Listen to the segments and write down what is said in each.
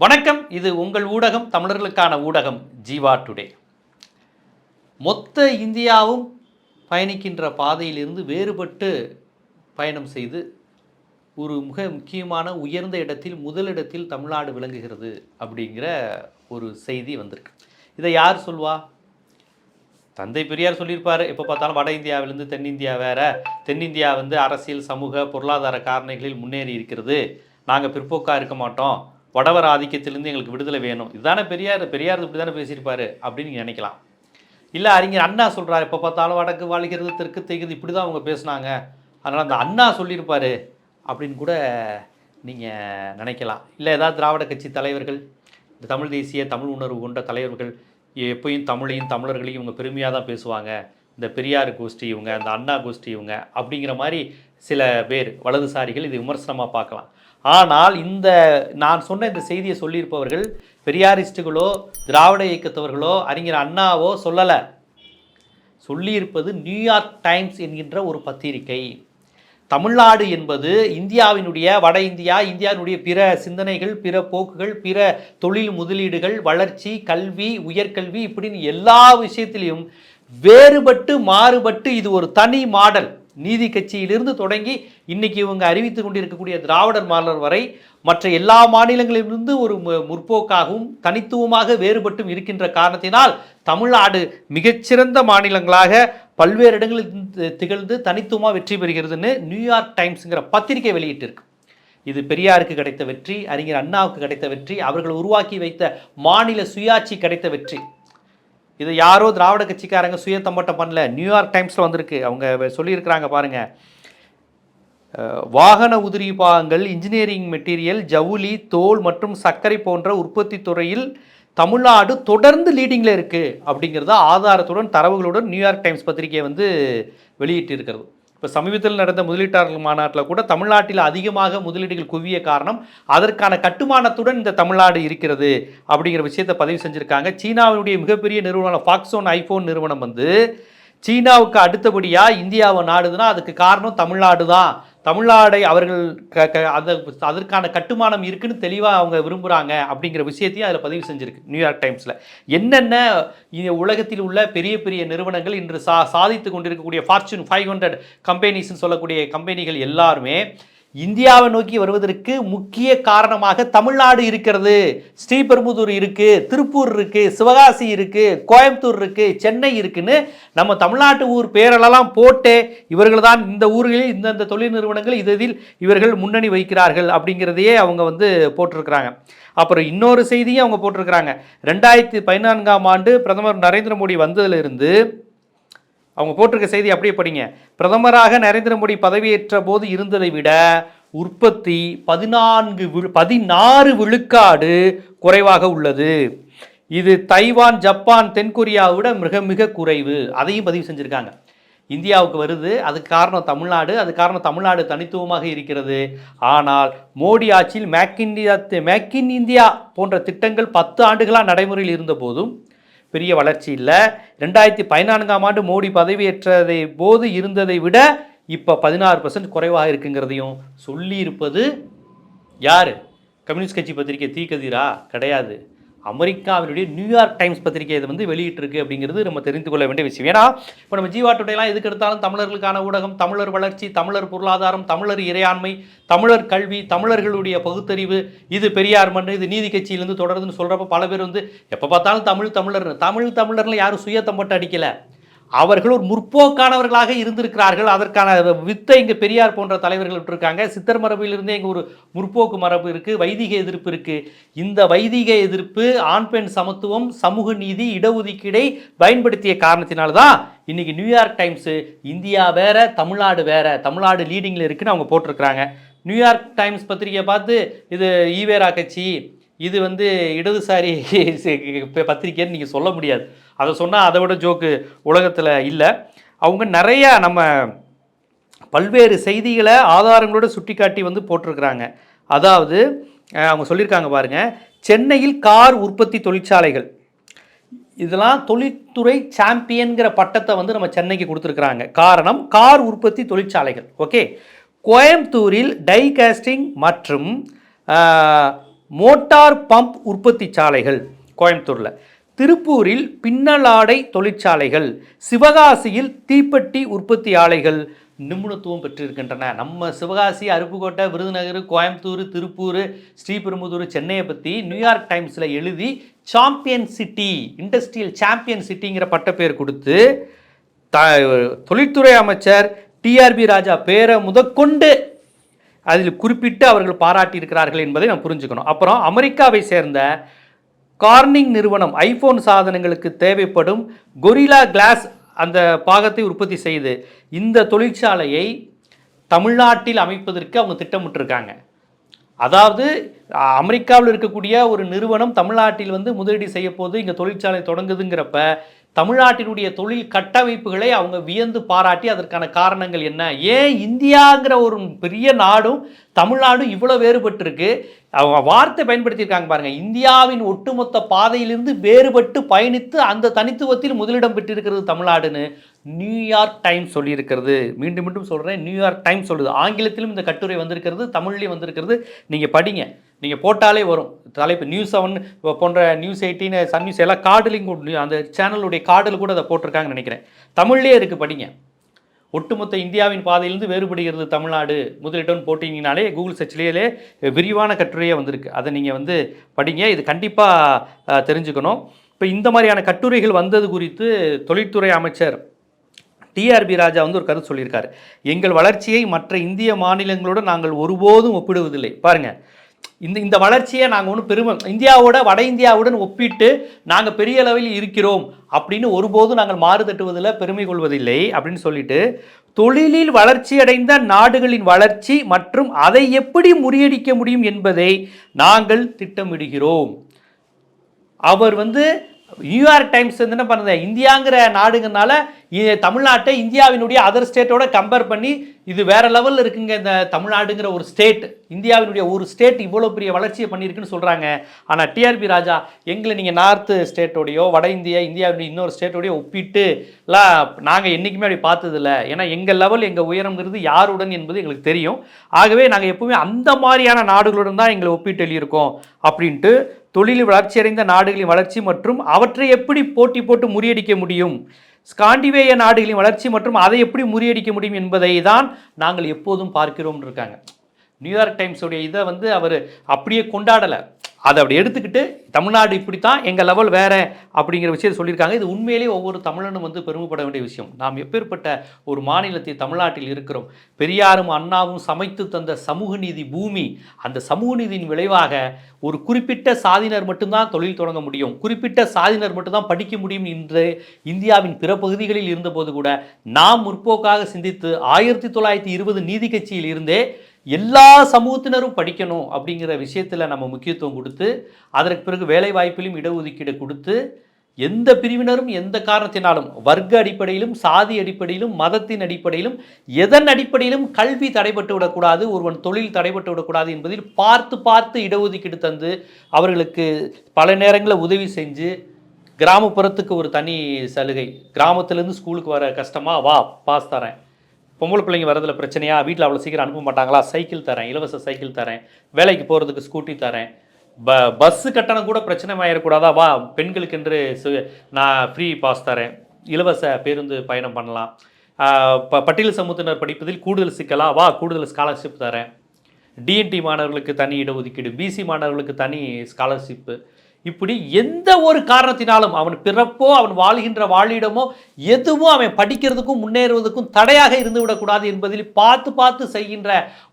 வணக்கம். இது உங்கள் ஊடகம் தமிழர்களுக்கான ஊடகம் ஜீவா டுடே. மொத்த இந்தியாவும் பயணிக்கின்ற பாதையிலிருந்து வேறுபட்டு பயணம் செய்து ஒரு மிக முக்கியமான உயர்ந்த இடத்தில் முதலிடத்தில் தமிழ்நாடு விளங்குகிறது அப்படிங்கிற ஒரு செய்தி வந்திருக்கு. இதை யார் சொல்வா? தந்தை பெரியார் சொல்லியிருப்பார். எப்போ பார்த்தாலும் வட இந்தியாவிலிருந்து தென்னிந்தியா வேற. தென்னிந்தியா வந்து அரசியல் சமூக பொருளாதார காரணிகளில் முன்னேறி இருக்கிறது. நாங்கள் பிற்போக்காக இருக்க மாட்டோம். வடவர் ஆதிக்கத்திலிருந்து எங்களுக்கு விடுதலை வேணும். இதுதானே பெரியார்? பெரியார் இப்படி தானே பேசியிருப்பாரு அப்படின்னு நீங்கள் நினைக்கலாம். இல்லை அறிஞர் அண்ணா சொல்கிறார் எப்போ பார்த்தாலும் வடக்கு வாழ்கிறது தெற்கு தேய்க்குது இப்படி தான் அவங்க பேசுனாங்க. அதனால் அந்த அண்ணா சொல்லியிருப்பார் அப்படின்னு கூட நீங்கள் நினைக்கலாம். இல்லை ஏதாவது திராவிட கட்சி தலைவர்கள் இந்த தமிழ் தேசிய தமிழ் உணர்வு கொண்ட தலைவர்கள் எப்பயும் தமிழையும் தமிழர்களையும் இவங்க பெருமையாக தான் பேசுவாங்க. இந்த பெரியார் கோஷ்டி இவங்க இந்த அண்ணா கோஷ்டி இவங்க அப்படிங்கிற மாதிரி சில பேர் வலதுசாரிகள் இது விமர்சனமாக பார்க்கலாம். ஆனால் இந்த நான் சொன்ன இந்த செய்தியை சொல்லியிருப்பவர்கள் பெரியாரிஸ்டுகளோ திராவிட இயக்கத்தவர்களோ அறிஞர் அண்ணாவோ சொல்லலை. சொல்லியிருப்பது நியூயார்க் டைம்ஸ் என்கின்ற ஒரு பத்திரிகை. தமிழ்நாடு என்பது இந்தியாவினுடைய வட இந்தியா இந்தியாவினுடைய பிற சிந்தனைகள் பிற போக்குகள் பிற தொழில் முதலீடுகள் வளர்ச்சி கல்வி உயர்கல்வி இப்படின்னு எல்லா விஷயத்திலையும் வேறுபட்டு மாறுபட்டு இது ஒரு தனி மாடல். நீதி கட்சியிலிருந்து தொடங்கி இன்னைக்கு இவங்க அறிவித்து கொண்டிருக்கக்கூடிய திராவிடர் மாடல் வரை மற்ற எல்லா மாநிலங்களிலிருந்து ஒரு மு- முற்போக்காகவும் தனித்துவமாக வேறுபட்டும் இருக்கின்ற காரணத்தினால் தமிழ்நாடு மிகச்சிறந்த மாநிலங்களாக பல்வேறு இடங்களில் திகழ்ந்து தனித்துவமாக வெற்றி பெறுகிறதுன்னு நியூயார்க் டைம்ஸுங்கிற பத்திரிகை வெளியிட்டிருக்கு. இது பெரியாருக்கு கிடைத்த வெற்றி அறிஞர் அண்ணாவுக்கு கிடைத்த வெற்றி அவர்கள் உருவாக்கி வைத்த மாநில சுயாட்சி கிடைத்த வெற்றி. இது யாரோ திராவிட கட்சிக்காரங்க சுய தம்பட்டம் பண்ணல. நியூயார்க் டைம்ஸில் வந்திருக்கு. அவங்க சொல்லியிருக்கிறாங்க பாருங்கள் வாகன உதிரி பாகங்கள் இன்ஜினியரிங் மெட்டீரியல் ஜவுளி தோல் மற்றும் சர்க்கரை போன்ற உற்பத்தி துறையில் தமிழ்நாடு தொடர்ந்து லீடிங்கில் இருக்குது அப்படிங்கிறத ஆதாரத்துடன் தரவுகளுடன் நியூயார்க் டைம்ஸ் பத்திரிகை வந்து வெளியிட்டு இருக்கிறது இப்போ சமீபத்தில் நடந்த முதலீட்டாளர்கள் மாநாட்டில் கூட தமிழ்நாட்டில் அதிகமாக முதலீடுகள் குவிய காரணம் அதற்கான கட்டுமானத்துடன் இந்த தமிழ்நாடு இருக்கிறது அப்படிங்கிற விஷயத்தை பதிவு செஞ்சுருக்காங்க. சீனாவினுடைய மிகப்பெரிய நிறுவனம் ஃபாக்ஸோன் ஐஃபோன் நிறுவனம் வந்து சீனாவுக்கு அடுத்தபடியாக இந்தியாவை நாடுதுன்னா அதுக்கு காரணம் தமிழ்நாடு தான். தமிழ்நாடை அவர்கள் க க அந்த அதற்கான கட்டுமானம் இருக்குன்னு தெளிவாக அவங்க விரும்புகிறாங்க அப்படிங்கிற விஷயத்தையும் அதில் பதிவு செஞ்சுருக்கு நியூயார்க் டைம்ஸில். என்னென்ன உலகத்தில் உள்ள பெரிய பெரிய நிறுவனங்கள் இன்று சா சாதித்து கொண்டிருக்கக்கூடிய ஃபார்ச்சூன் ஃபைவ் ஹண்ட்ரட் கம்பெனிஸ்ன்னு சொல்லக்கூடிய கம்பெனிகள் எல்லாருமே இந்தியாவை நோக்கி வருவதற்கு முக்கிய காரணமாக தமிழ்நாடு இருக்கிறது. ஸ்ரீபெரும்புதூர் இருக்குது திருப்பூர் இருக்குது சிவகாசி இருக்குது கோயம்புத்தூர் இருக்குது சென்னை இருக்குன்னு நம்ம தமிழ்நாட்டு ஊர் பேரெல்லாம் போட்டு இவர்கள் தான் இந்த ஊர்களில் இந்தந்த தொழில் நிறுவனங்கள் இதில் இவர்கள் முன்னணி வைக்கிறார்கள் அப்படிங்கிறதையே அவங்க வந்து போட்டிருக்கிறாங்க. அப்புறம் இன்னொரு செய்தியும் அவங்க போட்டிருக்கிறாங்க. ரெண்டாயிரத்தி பதினான்காம் ஆண்டு பிரதமர் நரேந்திர மோடி வந்ததிலிருந்து அவங்க போட்டிருக்க செய்தி அப்படியே படிங்க. பிரதமராக நரேந்திர மோடி பதவியேற்ற போது இருந்ததை விட உற்பத்தி பதினான்கு விழு பதினாறு விழுக்காடு குறைவாக உள்ளது. இது தைவான் ஜப்பான் தென்கொரியாவை விட மிக மிக குறைவு. அதையும் பதிவு செஞ்சுருக்காங்க. இந்தியாவுக்கு வருது. அதுக்கு காரணம் தமிழ்நாடு. அது காரணம் தமிழ்நாடு தனித்துவமாக இருக்கிறது. ஆனால் மோடி ஆட்சியில் make India make in India போன்ற திட்டங்கள் பத்து ஆண்டுகளாக நடைமுறையில் இருந்தபோதும் பெரிய வளர்ச்சி இல்லை. ரெண்டாயிரத்தி பதினான்காம் ஆண்டு மோடி பதவியேற்றதை போது இருந்ததை விட இப்போ பதினாறு பர்சன்ட் குறைவாக இருக்குங்கிறதையும் சொல்லியிருப்பது யார்? கம்யூனிஸ்ட் கட்சி பத்திரிகை தீக்கதிரா கிடையாது. அமெரிக்காவினுடைய நியூயார்க் டைம்ஸ் பத்திரிகை இது வந்து வெளியிட்டிருக்கு அப்படிங்கிறது நம்ம தெரிந்து கொள்ள வேண்டிய விஷயம். ஏன்னா இப்போ நம்ம ஜீவா எதுக்கு எடுத்தாலும் தமிழர்களுக்கான ஊடகம் தமிழர் வளர்ச்சி தமிழர் பொருளாதாரம் தமிழர் இறையாண்மை தமிழர் கல்வி தமிழர்களுடைய பகுத்தறிவு இது பெரியார் மண் இது நீதி கட்சியிலேருந்து தொடருதுன்னு சொல்கிறப்ப பல பேர் வந்து எப்போ பார்த்தாலும் தமிழ் தமிழர் தமிழ் தமிழர்ல யாரும் சுயத்தம்பட்டு அடிக்கலை. அவர்கள் ஒரு முற்போக்கானவர்களாக இருந்திருக்கிறார்கள். அதற்கான வித்தை இங்கே பெரியார் போன்ற தலைவர்கள் விட்டுருக்காங்க. சித்தர் மரபிலிருந்தே இங்கே ஒரு முற்போக்கு மரபு இருக்குது வைதிக எதிர்ப்பு இருக்குது இந்த வைதிக எதிர்ப்பு ஆண் பெண் சமத்துவம் சமூக நீதி இடஒதுக்கீடை பயன்படுத்திய காரணத்தினால்தான் இன்றைக்கி நியூயார்க் டைம்ஸு இந்தியா வேற தமிழ்நாடு வேற தமிழ்நாடு லீடிங்கில் இருக்குன்னு அவங்க போட்டிருக்கிறாங்க. நியூயார்க் டைம்ஸ் பத்திரிகையை பார்த்து இது ஈவேரா கட்சி இது வந்து இடதுசாரி பத்திரிக்கைன்னு நீங்கள் சொல்ல முடியாது. அதை சொன்னால் அதை விட ஜோக்கு உலகத்தில் இல்லை. அவங்க நிறையா நம்ம பல்வேறு செய்திகளை ஆதாரங்களோட சுட்டிக்காட்டி வந்து போட்டிருக்கிறாங்க. அதாவது அவங்க சொல்லியிருக்காங்க பாருங்க சென்னையில் கார் உற்பத்தி தொழிற்சாலைகள். இதெல்லாம் தொழில்துறை சாம்பியன்கிற பட்டத்தை வந்து நம்ம சென்னைக்கு கொடுத்துருக்குறாங்க. காரணம் கார் உற்பத்தி தொழிற்சாலைகள். ஓகே? கோயம்புத்தூரில் டைகாஸ்டிங் மற்றும் மோட்டார் பம்ப் உற்பத்தி சாலைகள் கோயம்புத்தூரில். திருப்பூரில் பின்னலாடை தொழிற்சாலைகள் சிவகாசியில் தீப்பெட்டி உற்பத்தி ஆலைகள் நிபுணத்துவம் பெற்றிருக்கின்றன. நம்ம சிவகாசி அருப்புக்கோட்டை விருதுநகர் கோயம்புத்தூர் திருப்பூர் ஸ்ரீபெரும்புதூர் சென்னையை பற்றி நியூயார்க் டைம்ஸில் எழுதி சாம்பியன் சிட்டி இண்டஸ்ட்ரியல் சாம்பியன் சிட்டிங்கிற பட்டப்பேர் கொடுத்து த தொழில்துறை அமைச்சர் டிஆர்பி ராஜா பேரை முதற்கொண்டு அதில் குறிப்பிட்டு அவர்கள் பாராட்டியிருக்கிறார்கள் என்பதை நாம் புரிஞ்சுக்கணும். அப்புறம் அமெரிக்காவை சேர்ந்த கார்னிங் நிறுவனம் ஐஃபோன் சாதனங்களுக்கு தேவைப்படும் கொரில்லா கிளாஸ் அந்த பாகத்தை உற்பத்தி செய்து இந்த தொழிற்சாலையை தமிழ்நாட்டில் அமைப்பதற்கு அவங்க திட்டமிட்டிருக்காங்க. அதாவது அமெரிக்காவில் இருக்கக்கூடிய ஒரு நிறுவனம் தமிழ்நாட்டில் வந்து முதலீடு செய்ய போது இங்கே தொழிற்சாலை தொடங்குதுங்கிறப்ப தமிழ்நாட்டினுடைய தொழில் கட்டமைப்புகளை அவங்க வியந்து பாராட்டி அதற்கான காரணங்கள் என்ன? ஏன் இந்தியாங்கிற ஒரு பெரிய நாடும் தமிழ்நாடும் இவ்வளோ வேறுபட்டிருக்கு? அவங்க வார்த்தை பயன்படுத்தியிருக்காங்க பாருங்கள் இந்தியாவின் ஒட்டுமொத்த பாதையிலிருந்து வேறுபட்டு பயணித்து அந்த தனித்துவத்தில் முதலிடம் பெற்றிருக்கிறது தமிழ்நாடுன்னு நியூயார்க் டைம்ஸ் சொல்லியிருக்கிறது. மீண்டும் மீண்டும் சொல்கிறேன் நியூயார்க் டைம்ஸ் சொல்லுது. ஆங்கிலத்திலும் இந்த கட்டுரை வந்திருக்கிறது தமிழ்லேயும் வந்திருக்கிறது. நீங்கள் படிங்க. நீங்கள் போட்டாலே வரும். தலைப்பு நியூஸ் செவன் போன்ற நியூஸ் எயிட்டின் சன் நியூஸ் எல்லாம் கார்டுலையும் அந்த சேனலுடைய கார்டில் கூட அதை போட்டிருக்காங்கன்னு நினைக்கிறேன். தமிழ்லேயே இருக்குது படிங்க. ஒட்டுமொத்த இந்தியாவின் பாதையிலிருந்து வேறுபடுகிறது தமிழ்நாடு. முதலிடம் போட்டிங்கனாலே கூகுள் சர்ச்லேயே விரிவான கட்டுரையே வந்திருக்கு. அதை நீங்கள் வந்து படிங்க. இது கண்டிப்பாக தெரிஞ்சுக்கணும். இப்போ இந்த மாதிரியான கட்டுரைகள் வந்தது குறித்து தொழில்துறை அமைச்சர் டிஆர்பி ராஜா வந்து ஒரு கருத்து சொல்லியிருக்காரு. எங்கள் வளர்ச்சியை மற்ற இந்திய மாநிலங்களோடு நாங்கள் ஒருபோதும் ஒப்பிடுவதில்லை. பாருங்கள் இந்த இந்த வளர்ச்சியை நாங்கள் ஒன்றும் பெருமை இந்தியாவோட வட இந்தியாவுடன் ஒப்பிட்டு நாங்கள் பெரிய அளவில் இருக்கிறோம் அப்படின்னு ஒருபோதும் நாங்கள் மாறுதட்டுவதில் பெருமை கொள்வதில்லை அப்படின்னு சொல்லிட்டு தொழிலில் வளர்ச்சியடைந்த நாடுகளின் வளர்ச்சி மற்றும் அதை எப்படி முறியடிக்க முடியும் என்பதை நாங்கள் திட்டமிடுகிறோம். அவர் வந்து நியூயார்க் டைம்ஸ் வந்து என்ன பண்ணுது? இந்தியாங்கிற நாடுங்கனால தமிழ்நாட்டை இந்தியாவினுடைய அதர் ஸ்டேட்டோட கம்பேர் பண்ணி இது வேற லெவலில் இருக்குங்க இந்த தமிழ்நாடுங்கிற ஒரு ஸ்டேட் இந்தியாவினுடைய ஒரு ஸ்டேட் இவ்வளோ பெரிய வளர்ச்சியை பண்ணியிருக்குன்னு சொல்கிறாங்க ஆனால் டிஆர்பி ராஜா எங்களை நீங்கள் நார்த்து ஸ்டேட்டோடையோ வட இந்தியா இந்தியாவினுடைய இன்னொரு ஸ்டேட்டோடையோ ஒப்பிட்டுலாம் நாங்கள் என்றைக்குமே அப்படி பார்த்ததில்ல. ஏன்னா எங்கள் லெவல் எங்கள் உயரங்கிறது யாருடன் என்பது எங்களுக்கு தெரியும். ஆகவே நாங்கள் எப்பவுமே அந்த மாதிரியான நாடுகளுடன் தான் எங்களை ஒப்பிட்டு எழுதியிருக்கோம் அப்படின்ட்டு தொழிலில் வளர்ச்சியடைந்த நாடுகளின் வளர்ச்சி மற்றும் அவற்றை எப்படி போட்டி போட்டு முறியடிக்க முடியும்? ஸ்காண்டிவேய நாடுகளின் வளர்ச்சி மற்றும் அதை எப்படி முறியடிக்க முடியும் என்பதை தான் நாங்கள் எப்போதும் பார்க்கிறோம் இருக்காங்க. நியூயார்க் டைம்ஸுடைய இதை வந்து அவர் அப்படியே கொண்டாடலை. அதை அப்படி எடுத்துக்கிட்டு தமிழ்நாடு இப்படித்தான் எங்கள் லெவல் வேறு அப்படிங்கிற விஷயத்தை சொல்லியிருக்காங்க. இது உண்மையிலேயே ஒவ்வொரு தமிழனும் வந்து பெருமைப்பட வேண்டிய விஷயம். நாம் எப்பேற்பட்ட ஒரு மாநிலத்தில் தமிழ்நாட்டில் இருக்கிறோம் பெரியாரும் அண்ணாவும் சமைத்து தந்த சமூக நீதி பூமி அந்த சமூக நீதியின் விளைவாக ஒரு குறிப்பிட்ட சாதியினர் மட்டும்தான் தொழில் தொடங்க முடியும் குறிப்பிட்ட சாதியினர் மட்டும்தான் படிக்க முடியும் என்று இந்தியாவின் பிற பகுதிகளில் இருந்தபோது கூட நாம் முற்போக்காக சிந்தித்து ஆயிரத்தி தொள்ளாயிரத்தி இருபது நீதி கட்சியில் இருந்தே எல்லா சமூகத்தினரும் படிக்கணும் அப்படிங்கிற விஷயத்தில் நம்ம முக்கியத்துவம் கொடுத்து அதற்கு பிறகு வேலை வாய்ப்பிலும் இடஒதுக்கீடு கொடுத்து எந்த பிரிவினரும் எந்த காரணத்தினாலும் வர்க்க அடிப்படையிலும் சாதி அடிப்படையிலும் மதத்தின் அடிப்படையிலும் எதன் அடிப்படையிலும் கல்வி தடைபட்டு விடக்கூடாது ஒருவன் தொழில் தடைபட்டு விடக்கூடாது என்பதில் பார்த்து பார்த்து இடஒதுக்கீடு தந்து அவர்களுக்கு பல நேரங்களில் உதவி செஞ்சு கிராமப்புறத்துக்கு ஒரு தனி சலுகை கிராமத்துலேருந்து ஸ்கூலுக்கு வர கஷ்டமா வா பாஸ் தரேன். பொம்பளை பிள்ளைங்க வரதுல பிரச்சனையா? வீட்டில் அவ்வளோ சீக்கிரம் அனுப்ப மாட்டாங்களா? சைக்கிள் தரேன் இலவச சைக்கிள் தரேன் வேலைக்கு போகிறதுக்கு ஸ்கூட்டி தரேன். ப பஸ்ஸு கட்டணம் கூட பிரச்சனை ஆயிடக்கூடாதா வா பெண்களுக்கென்று சு- நான் ஃப்ரீ பாஸ் தரேன். இலவச பேருந்து பயணம் பண்ணலாம். ப பட்டியல் சமூகத்தினர் படிப்பதில் கூடுதல் சிக்கலா? வா கூடுதல் ஸ்காலர்ஷிப் தரேன். டிஎன்டி மாணவர்களுக்கு தனி இடஒதுக்கீடு பிசி மாணவர்களுக்கு தனி ஸ்காலர்ஷிப்பு இப்படி எந்த ஒரு காரணத்தினாலும் அவன் பிறப்போ அவன் வாழ்கின்ற வாழிடமோ எதுவும் அவன் படிக்கிறதுக்கும் முன்னேறுவதற்கும் தடையாக இருந்து விடக்கூடாது என்பதில் பார்த்து பார்த்து செய்கின்ற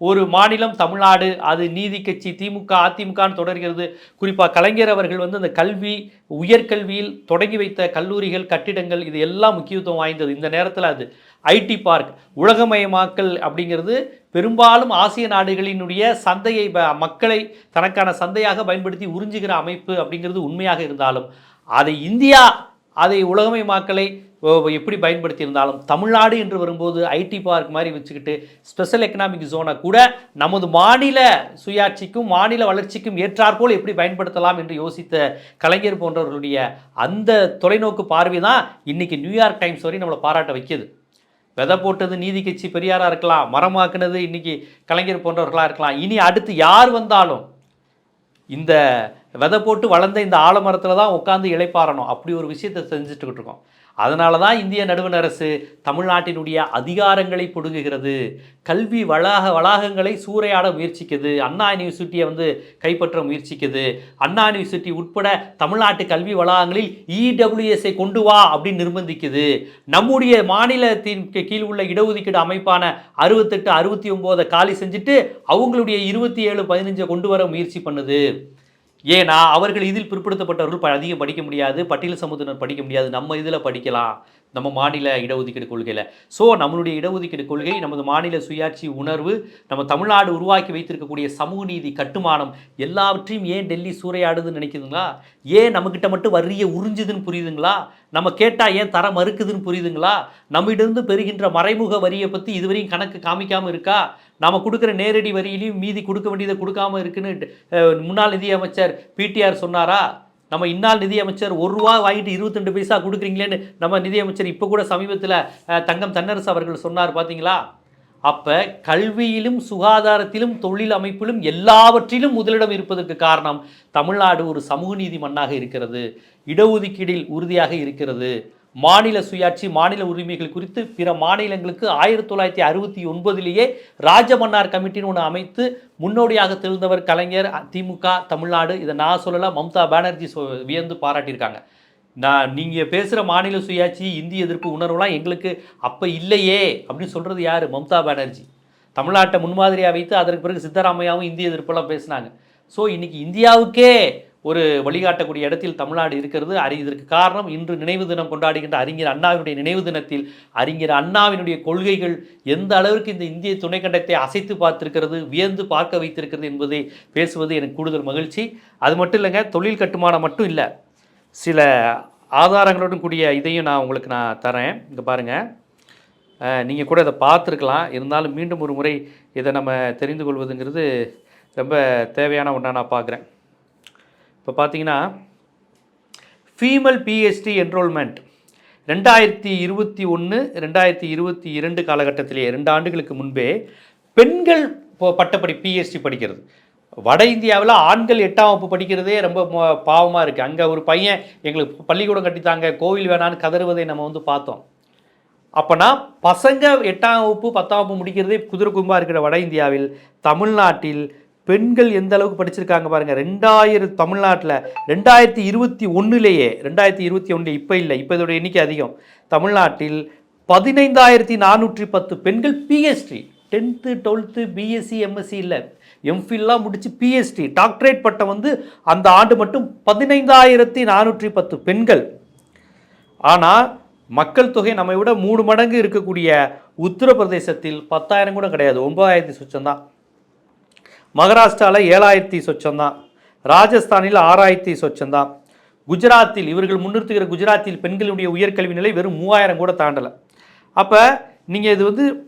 ஒரு மாநிலம் தமிழ்நாடு. அது நீதி கட்சி திமுக அதிமுகன்னு தொடர்கிறது. குறிப்பாக கலைஞர் அவர்கள் வந்து அந்த கல்வி உயர்கல்வியில் தொடங்கி வைத்த கல்லூரிகள் கட்டிடங்கள் இது எல்லாம் முக்கியத்துவம் வாய்ந்தது. இந்த நேரத்தில் அது ஐடி பார்க் உலகமயமாக்கல் அப்படிங்கிறது பெரும்பாலும் ஆசிய நாடுகளினுடைய சந்தையை ப- மக்களை தனக்கான சந்தையாக பயன்படுத்தி உறிஞ்சுகிற அமைப்பு அப்படிங்கிறது உண்மையாக இருந்தாலும் அதை இந்தியா அதை உலகமயமாக்கலை ஓ, எப்படி பயன்படுத்தியிருந்தாலும் தமிழ்நாடு என்று வரும்போது ஐடி பார்க் மாதிரி வச்சுக்கிட்டு ஸ்பெஷல் எக்கனாமிக் ஜோனை கூட நமது மாநில சுயாட்சிக்கும் மாநில வளர்ச்சிக்கும் ஏற்றாற்போல் எப்படி பயன்படுத்தலாம் என்று யோசித்த கலைஞர் போன்றவர்களுடைய அந்த தொலைநோக்கு பார்வை தான் இன்றைக்கி நியூயார்க் டைம்ஸ் வரை நம்மளை பாராட்ட வைக்கிது. விதை போட்டது நீதி கட்சி பெரியாராக இருக்கலாம் மரமாக்குனது இன்றைக்கி கலைஞர் போன்றவர்களாக இருக்கலாம். இனி அடுத்து யார் வந்தாலும் இந்த விதை போட்டு வளர்ந்த இந்த ஆலமரத்தில் தான் உட்காந்து இழைப்பாறணும் அப்படி ஒரு விஷயத்தை செஞ்சுட்டுக்கிட்டு இருக்கோம். அதனால தான் இந்திய நடுவண் அரசு தமிழ்நாட்டினுடைய அதிகாரங்களை பிடுங்குகிறது. கல்வி வளாக வளாகங்களை சூறையாட முயற்சிக்குது. அண்ணா யூனிவர்சிட்டியை வந்து கைப்பற்ற முயற்சிக்குது. அண்ணா யூனிவர்சிட்டி உட்பட தமிழ்நாட்டு கல்வி வளாகங்களில் இடபிள்யூஎஸ்ஐ கொண்டு வா அப்படின்னு நிர்பந்திக்குது. நம்முடைய மாநிலத்தின் கீழ் உள்ள இடஒதுக்கீடு அமைப்பான அறுபத்தெட்டு அறுபத்தி ஒம்போதை காலி செஞ்சுட்டு அவங்களுடைய இருபத்தி ஏழு பதினஞ்சை கொண்டு வர முயற்சி பண்ணுது. ஏன்னா அவர்கள் இதில் பிற்படுத்தப்பட்டவர்கள் அதிகம் படிக்க முடியாது பட்டியல் சமூகத்தினர் படிக்க முடியாது நம்ம இதில் படிக்கலாம். நம்ம மாநில இடஒதுக்கீடு கொள்கையில். ஸோ நம்மளுடைய இடஒதுக்கீடு கொள்கை நமது மாநில சுயாட்சி உணர்வு நம்ம தமிழ்நாடு உருவாக்கி வைத்திருக்கக்கூடிய சமூக நீதி கட்டுமானம் எல்லாவற்றையும் ஏன் டெல்லி சூறையாடுதுன்னு நினைக்குதுங்களா? ஏன் நம்மக்கிட்ட மட்டும் வரிய உறிஞ்சுதுன்னு புரியுதுங்களா? நம்ம கேட்டால் ஏன் தர மறுக்குதுன்னு புரியுதுங்களா? நம்மிடந்து பெறுகின்ற மறைமுக வரியை பற்றி இதுவரையும் கணக்கு காமிக்காமல் இருக்கா? நம்ம கொடுக்குற நேரடி வரியிலையும் மீதி கொடுக்க வேண்டியதை கொடுக்காம இருக்குன்னு முன்னாள் நிதியமைச்சர் பிடிஆர் சொன்னாரா? நம்ம இன்னால் நிதியமைச்சர் ஒரு ரூபா வாங்கிட்டு இருபத்தெண்டு பைசா கொடுக்குறீங்களேன்னு நம்ம நிதியமைச்சர் இப்போ கூட சமீபத்தில் தங்கம் தன்னரசு அவர்கள் சொன்னார் பார்த்தீங்களா அப்போ கல்வியிலும் சுகாதாரத்திலும் தொழில் அமைப்பிலும் எல்லாவற்றிலும் முதலிடம் இருப்பதற்கு காரணம் தமிழ்நாடு ஒரு சமூக நீதி மண்ணாக இருக்கிறது இடஒதுக்கீடில் உறுதியாக இருக்கிறது. மாநில சுயாட்சி மாநில உரிமைகள் குறித்து பிற மாநிலங்களுக்கு ஆயிரத்தி தொள்ளாயிரத்தி அறுபத்தி ஒன்பதிலேயே ராஜமன்னார் கமிட்டின்னு ஒன்று அமைத்து முன்னோடியாக தெரிந்தவர் கலைஞர் திமுக தமிழ்நாடு இதை நான் சொல்லலை மம்தா பானர்ஜி சொ வியந்து பாராட்டியிருக்காங்க. நான் நீங்கள் பேசுகிற மாநில சுயாட்சி இந்திய எதிர்ப்பு உணர்வுலாம் எங்களுக்கு அப்போ இல்லையே அப்படின்னு சொல்கிறது யார்? மம்தா பானர்ஜி. தமிழ்நாட்டை முன்மாதிரியாக வைத்து அதற்கு பிறகு சித்தராமையாவும் இந்திய எதிர்ப்பெல்லாம் பேசினாங்க. ஸோ இன்றைக்கி இந்தியாவுக்கே ஒரு வழிகாட்டக்கூடிய இடத்தில் தமிழ்நாடு இருக்கிறது அறி இதற்கு காரணம் இன்று நினைவு தினம் கொண்டாடுகின்ற அறிஞர் அண்ணாவினுடைய நினைவு தினத்தில் அறிஞர் அண்ணாவினுடைய கொள்கைகள் எந்த அளவிற்கு இந்த இந்திய துணைக்கண்டத்தை அசைத்து பார்த்திருக்கிறது வியந்து பார்க்க வைத்திருக்கிறது என்பதை பேசுவது எனக்கு கூடுதல் மகிழ்ச்சி. அது மட்டும் இல்லைங்க தொழில் கட்டுமானம் மட்டும் இல்லை சில ஆதாரங்களுடன் கூடிய இதையும் நான் உங்களுக்கு நான் தரேன். இங்கே பாருங்கள் நீங்கள் கூட இதை பார்த்துருக்கலாம். இருந்தாலும் மீண்டும் ஒரு முறை இதை நம்ம தெரிந்து கொள்வதுங்கிறது ரொம்ப தேவையான ஒன்றா நான் பார்க்குறேன். இப்போ பார்த்தீங்கன்னா ஃபீமேல் பிஹெச்டி என்ரோல்மெண்ட் ரெண்டாயிரத்தி இருபத்தி ஒன்று ரெண்டாயிரத்தி இருபத்தி இரண்டு காலகட்டத்திலேயே ரெண்டு ஆண்டுகளுக்கு முன்பே பெண்கள் இப்போ பட்டப்படி பிஹெச்டி படிக்கிறது. வட இந்தியாவில் ஆண்கள் எட்டாம் வகுப்பு படிக்கிறதே ரொம்ப பாவமாக இருக்குது அங்கே ஒரு பையன் எங்களுக்கு பள்ளிக்கூடம் கட்டித்தாங்க கோவில் வேணான்னு கதறுவதை நம்ம வந்து பார்த்தோம். அப்போனா பசங்க எட்டாம் வகுப்பு பத்தாம் வகுப்பு முடிக்கிறதே குதிரை கும்பா இருக்கிற வட இந்தியாவில் தமிழ்நாட்டில் பெண்கள் எந்த அளவுக்கு படிச்சிருக்காங்க பாருங்க. ரெண்டாயிரம் தமிழ்நாட்டில் ரெண்டாயிரத்தி இருபத்தி ஒன்றுலேயே ரெண்டாயிரத்தி இருபத்தி ஒன்று இப்போ இல்லை இப்போ இதோட எண்ணிக்கை அதிகம். தமிழ்நாட்டில் பதினைந்தாயிரத்தி நானூற்றி பத்து பெண்கள் PhD tenth twelfth BSc MSc இல்லை. எம்ஃபில்லாம் முடித்து பிஎஸ்டி டாக்டரேட் பட்டம் வந்து அந்த ஆண்டு மட்டும் பதினைந்தாயிரத்தி நானூற்றி பத்து பெண்கள். ஆனால் மக்கள் தொகை நம்மை விட மூணு மடங்கு இருக்கக்கூடிய உத்தரப்பிரதேசத்தில் பத்தாயிரம் கூட கிடையாது ஒன்பதாயிரத்தி சுச்சம் தான். மகாராஷ்டிராவில் ஏழாயிரத்தி சொச்சம் தான் ராஜஸ்தானில் ஆறாயிரத்தி சொச்சம் தான் குஜராத்தில் இவர்கள் முன்னிறுத்துகிற குஜராத்தில் பெண்களுடைய உயர்கல்வி நிலை வெறும் மூவாயிரம் கூட தாண்டலை. அப்போ நீங்கள் இது வந்து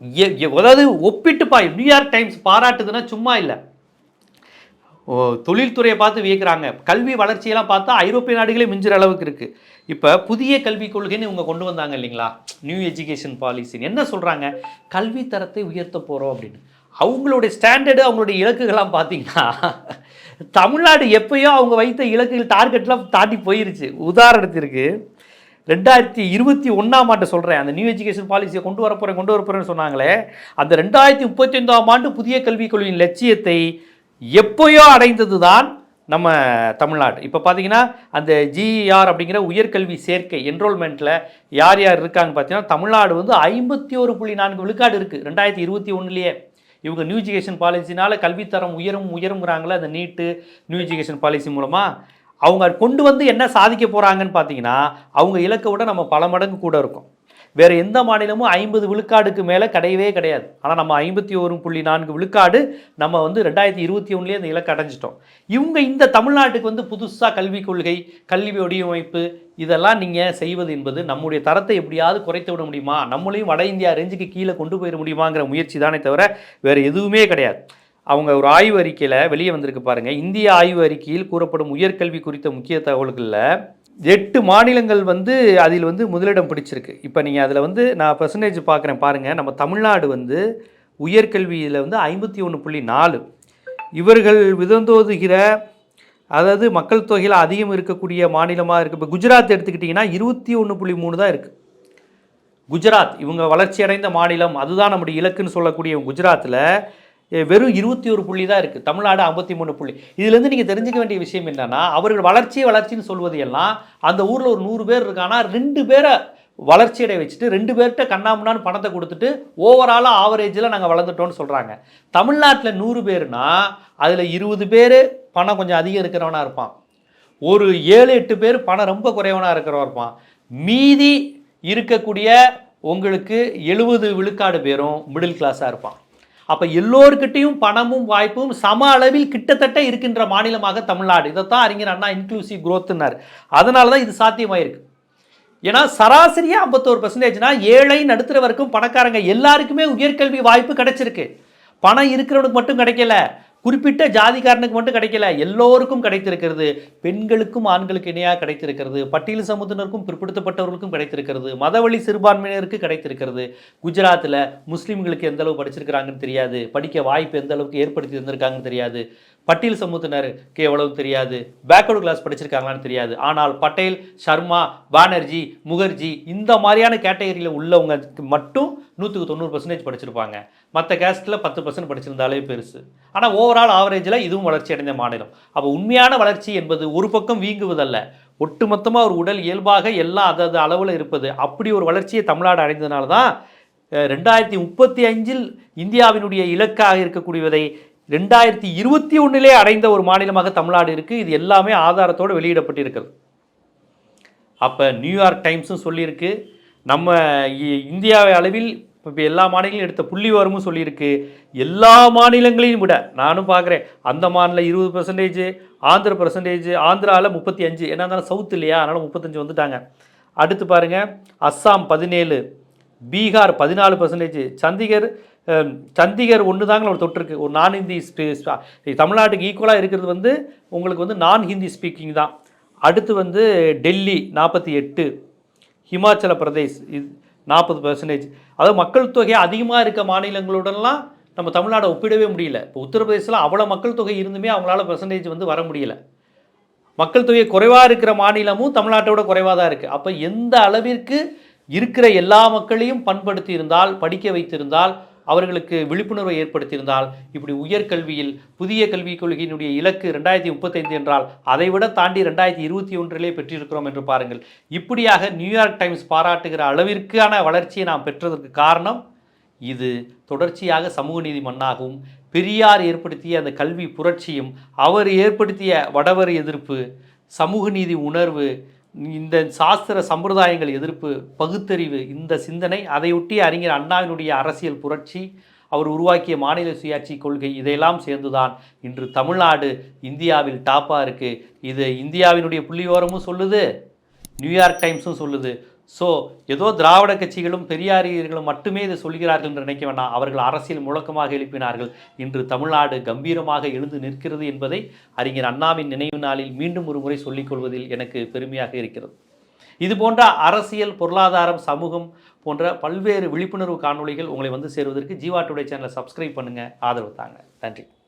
எ- எ- அதாவது ஒப்பிட்டுப்பா நியூயார்க் டைம்ஸ் பாராட்டுதுன்னா சும்மா இல்லை. ஓ தொழில்துறையை பார்த்து வியக்கிறாங்க. கல்வி வளர்ச்சியெல்லாம் பார்த்தா ஐரோப்பிய நாடுகளே மிஞ்சுற அளவுக்கு இருக்குது இப்போ புதிய கல்விக் கொள்கைன்னு இவங்க கொண்டு வந்தாங்க இல்லைங்களா? நியூ எஜுகேஷன் பாலிசின்னு. என்ன சொல்கிறாங்க கல்வி தரத்தை உயர்த்த போகிறோம் அப்படின்னு. அவங்களுடைய ஸ்டாண்டர்டு அவங்களுடைய இலக்குகள்லாம் பார்த்தீங்கன்னா தமிழ்நாடு எப்பயோ அவங்க வைத்த இலக்குகள் டார்கெட்லாம் தாண்டி போயிருச்சு. உதாரணத்திற்கு ரெண்டாயிரத்தி இருபத்தி ஒன்றாம் ஆண்டு சொல்கிறேன் அந்த நியூ எஜுகேஷன் பாலிசியை கொண்டு வரப்போகிறேன் கொண்டு வரப்போகிறேன்னு சொன்னாங்களே அந்த ரெண்டாயிரத்தி முப்பத்தைந்தாம் ஆண்டு புதிய கல்விக் கொள்கையின் லட்சியத்தை எப்போயோ அடைந்தது தான் நம்ம தமிழ்நாடு. இப்போ பார்த்தீங்கன்னா அந்த ஜிஆர் அப்படிங்கிற உயர்கல்வி சேர்க்கை என்ரோல்மெண்ட்டில் யார் யார் இருக்காங்க பார்த்தீங்கன்னா தமிழ்நாடு வந்து ஐம்பத்தி ஒரு புள்ளி நான்கு விழுக்காடு இருக்குது ரெண்டாயிரத்தி இருபத்தி ஒன்றுலேயே இவங்க நியூ எஜுகேஷன் பாலிசினால் கல்வித்தரம் உயரும் உயருங்கிறாங்களே அந்த நீட்டு நியூ எஜுகேஷன் பாலிசி மூலமாக அவங்க கொண்டு வந்து என்ன சாதிக்க போகிறாங்கன்னு பார்த்தீங்கன்னா அவங்க இலக்கை விட நம்ம பல மடங்கு கூட இருக்கும். வேறு எந்த மாநிலமும் ஐம்பது விழுக்காடுக்கு மேலே கிடையவே கிடையாது. ஆனால் நம்ம ஐம்பத்தி ஒரு புள்ளி நான்கு விழுக்காடு நம்ம வந்து ரெண்டாயிரத்தி இருபத்தி ஒன்றுலேயே அந்த இலக்கு அடைஞ்சிட்டோம். இவங்க இந்த தமிழ்நாட்டுக்கு வந்து புதுசாக கல்விக் கொள்கை கல்வி வடிவமைப்பு இதெல்லாம் நீங்கள் செய்வது என்பது நம்முடைய தரத்தை எப்படியாவது குறைத்து விட முடியுமா? நம்மளையும் வட இந்தியா ரேஞ்சுக்கு கீழே கொண்டு போயிட முடியுமாங்கிற முயற்சி தானே தவிர வேறு எதுவுமே கிடையாது. அவங்க ஒரு ஆய்வு அறிக்கையில் வெளியே வந்திருக்கு பாருங்கள் இந்திய ஆய்வு அறிக்கையில் கூறப்படும் உயர்கல்வி குறித்த முக்கிய தகவல்களில் எட்டு மாநிலங்கள் வந்து அதில் வந்து முதலிடம் பிடிச்சிருக்கு. இப்போ நீங்கள் அதில் வந்து நான் பர்சன்டேஜ் பார்க்குறேன் பாருங்கள் நம்ம தமிழ்நாடு வந்து உயர்கல்வியில் வந்து ஐம்பத்தி ஒன்று புள்ளி நாலு. இவர்கள் விதந்தோதுகிற அதாவது மக்கள் தொகையில் அதிகம் இருக்கக்கூடிய மாநிலமாக இருக்குது இப்போ குஜராத் எடுத்துக்கிட்டிங்கன்னா இருபத்தி ஒன்று புள்ளி மூணு தான் இருக்குது குஜராத் இவங்க வளர்ச்சி அடைந்த மாநிலம். அதுதான் நம்முடைய இலக்குன்னு சொல்லக்கூடிய குஜராத்தில் வெறும் இருபத்தி ஒரு புள்ளி தான் இருக்குது தமிழ்நாடு ஐம்பத்தி மூணு புள்ளி. இதுலேருந்து நீங்கள் தெரிஞ்சுக்க வேண்டிய விஷயம் என்னென்னா அவர்கள் வளர்ச்சி வளர்ச்சின்னு சொல்வது எல்லாம் அந்த ஊரில் ஒரு நூறு பேர் இருக்கானா ரெண்டு பேரை வளர்ச்சியடை வச்சுட்டு ரெண்டு பேர்கிட்ட கண்ணாமுன்னான்னு பணத்தை கொடுத்துட்டு ஓவராலாக ஆவரேஜில் நாங்கள் வளர்ந்துட்டோம்னு சொல்கிறாங்க தமிழ்நாட்டில் நூறு பேர்னா அதில் இருபது பேர் பணம் கொஞ்சம் அதிகம் இருக்கிறவனாக இருப்பான். ஒரு ஏழு எட்டு பேர் பணம் ரொம்ப குறைவனாக இருக்கிறவன் இருப்பான். மீதி இருக்கக்கூடிய உங்களுக்கு எழுபது விழுக்காடு பேரும் மிடில் கிளாஸாக இருப்பான். அப்போ எல்லோருக்கிட்டையும் பணமும் வாய்ப்பும் சம அளவில் கிட்டத்தட்ட இருக்கின்ற மாநிலமாக தமிழ்நாடு. இதைத்தான் அறிஞர் அண்ணா இன்க்ளூசிவ் growthன்னாரு அதனால தான் இது சாத்தியமாயிருக்கு. ஏன்னா சராசரியாக ஐம்பத்தோரு பர்சன்டேஜ்னா ஏழை நடுத்தர வரைக்கும் பணக்காரங்க எல்லாருக்குமே உயர்கல்வி வாய்ப்பு கிடைச்சிருக்கு. பணம் இருக்கிறவனுக்கு மட்டும் கிடைக்கல. குறிப்பிட்ட ஜாதிக்காரனுக்கு மட்டும் கிடைக்கல. எல்லோருக்கும் கிடைத்திருக்கிறது. பெண்களுக்கும் ஆண்களுக்கு இணையாக கிடைத்திருக்கிறது. பட்டியல் சமூகத்தினருக்கும் பிற்படுத்தப்பட்டவர்களுக்கும் கிடைத்திருக்கிறது. மதவழி சிறுபான்மையினருக்கு கிடைத்திருக்கிறது. குஜராத்தில் முஸ்லீம்களுக்கு எந்த அளவு படிச்சிருக்கிறாங்கன்னு தெரியாது. படிக்க வாய்ப்பு எந்த அளவுக்கு ஏற்படுத்தி தந்திருக்காங்கன்னு தெரியாது. பட்டியல் சமூகத்தினருக்கு எவ்வளவு தெரியாது. பேக்வர்டு கிளாஸ் படிச்சிருக்காங்களான்னு தெரியாது. ஆனால் பட்டேல் சர்மா பானர்ஜி முகர்ஜி இந்த மாதிரியான கேட்டகரியில் உள்ளவங்களுக்கு மட்டும் நூற்றுக்கு தொண்ணூறு பர்சன்டேஜ் படிச்சிருப்பாங்க. மற்ற கேஸ்ட்டில் பத்து பர்சன்ட் படிச்சிருந்தாலே பெருசு. ஆனால் ஓவரால் ஆவரேஜில் இதுவும் வளர்ச்சி அடைந்த மாநிலம். அப்போ உண்மையான வளர்ச்சி என்பது ஒரு பக்கம் வீங்குவதல்ல. ஒட்டுமொத்தமாக ஒரு உடல் இயல்பாக எல்லாம் அதது அளவில் இருப்பது. அப்படி ஒரு வளர்ச்சியை தமிழ்நாடு அடைந்ததுனால தான் ரெண்டாயிரத்தி முப்பத்தி அஞ்சில் இந்தியாவினுடைய இலக்காக இருக்கக்கூடியதை ரெண்டாயிரத்தி இருபத்தி ஒன்றிலே அடைந்த ஒரு மாநிலமாக தமிழ்நாடு இருக்குது இது எல்லாமே ஆதாரத்தோடு வெளியிடப்பட்டிருக்கிறது. அப்போ நியூயார்க் டைம்ஸும் சொல்லியிருக்கு. நம்ம இ- இந்தியாவை அளவில் இப்போ எல்லா மாநிலங்களும் எடுத்த புள்ளிவரமும் சொல்லியிருக்கு. எல்லா மாநிலங்களையும் விட நானும் பார்க்குறேன் அந்த மாநில இருபது பர்சன்டேஜ் ஆந்திர பர்சன்டேஜ் ஆந்திராவில் முப்பத்தி அஞ்சு. என்ன இருந்தாலும் சவுத் இல்லையா? அதனால் முப்பத்தஞ்சு வந்துட்டாங்க. அடுத்து பாருங்கள் அஸ்ஸாம் பதினேழு. பீகார் பதினாலு பர்சன்டேஜ் சண்டிகர் சந்திகர் சண்டிகர் ஒன்று தாங்க ஒரு தொற்றுருக்கு ஒரு நான் ஹிந்தி தமிழ்நாட்டுக்கு ஈக்குவலாக இருக்கிறது வந்து உங்களுக்கு வந்து நான் ஹிந்தி ஸ்பீக்கிங் தான். அடுத்து வந்து டெல்லி நாற்பத்தி எட்டு. ஹிமாச்சல பிரதேஷ் இது நாற்பது பர்சன்டேஜ் அதாவது மக்கள் தொகை அதிகமாக இருக்க மாநிலங்களுடன்லாம் நம்ம தமிழ்நாடை ஒப்பிடவே முடியல. இப்போ உத்தரப்பிரதேசில் அவ்வளோ மக்கள் தொகை இருந்துமே அவங்களால பர்சன்டேஜ் வந்து வர முடியல. மக்கள் தொகை குறைவாக இருக்கிற மாநிலமும் தமிழ்நாட்டோட குறைவாக தான் இருக்குது அப்போ எந்த அளவிற்கு இருக்கிற எல்லா மக்களையும் பண்படுத்தி இருந்தால் படிக்க வைத்திருந்தால் அவர்களுக்கு விழிப்புணர்வை ஏற்படுத்தியிருந்தால் இப்படி உயர்கல்வியில் புதிய கல்விக் கொள்கையினுடைய இலக்கு ரெண்டாயிரத்தி முப்பத்தைந்து என்றால் அதைவிட தாண்டி ரெண்டாயிரத்தி இருபத்தி ஒன்றிலே பெற்றிருக்கிறோம் என்று பாருங்கள். இப்படியாக நியூயார்க் டைம்ஸ் பாராட்டுகிற அளவிற்கான வளர்ச்சியை நாம் பெற்றதற்கு காரணம் இது தொடர்ச்சியாக சமூக நீதி மண்ணாகவும் பெரியார் ஏற்படுத்திய அந்த கல்வி புரட்சியும் அவர் ஏற்படுத்திய வடவர் எதிர்ப்பு சமூக நீதி உணர்வு இந்த சாஸ்திர சம்பிரதாயங்கள் எதிர்ப்பு பகுத்தறிவு இந்த சிந்தனை அதையொட்டி அறிஞர் அண்ணாவினுடைய அரசியல் புரட்சி அவர் உருவாக்கிய மாநில சுயாட்சி கொள்கை இதையெல்லாம் சேர்ந்துதான் இன்று தமிழ்நாடு இந்தியாவில் டாப்பாக இருக்குது இது இந்தியாவினுடைய புள்ளியோரமும் சொல்லுது நியூயார்க் டைம்ஸும் சொல்லுது. ஸோ ஏதோ திராவிட கட்சிகளும் பெரியாரியர்களும் மட்டுமே இதை சொல்கிறார்கள் என்று நினைக்க வேண்டாம். அவர்கள் அரசியல் முழக்கமாக எழுப்பினார்கள். இன்று தமிழ்நாடு கம்பீரமாக எழுந்து நிற்கிறது என்பதை அறிஞர் அண்ணாவின் நினைவு நாளில் மீண்டும் ஒரு முறை சொல்லிக்கொள்வதில் எனக்கு பெருமையாக இருக்கிறது. இது போன்ற அரசியல் பொருளாதாரம் சமூகம் போன்ற பல்வேறு விழிப்புணர்வு காணொளிகள் உங்களை வந்து சேருவதற்கு ஜீவா டுடே சேனலை சப்ஸ்கிரைப் பண்ணுங்கள் ஆதரவு தாங்க. நன்றி.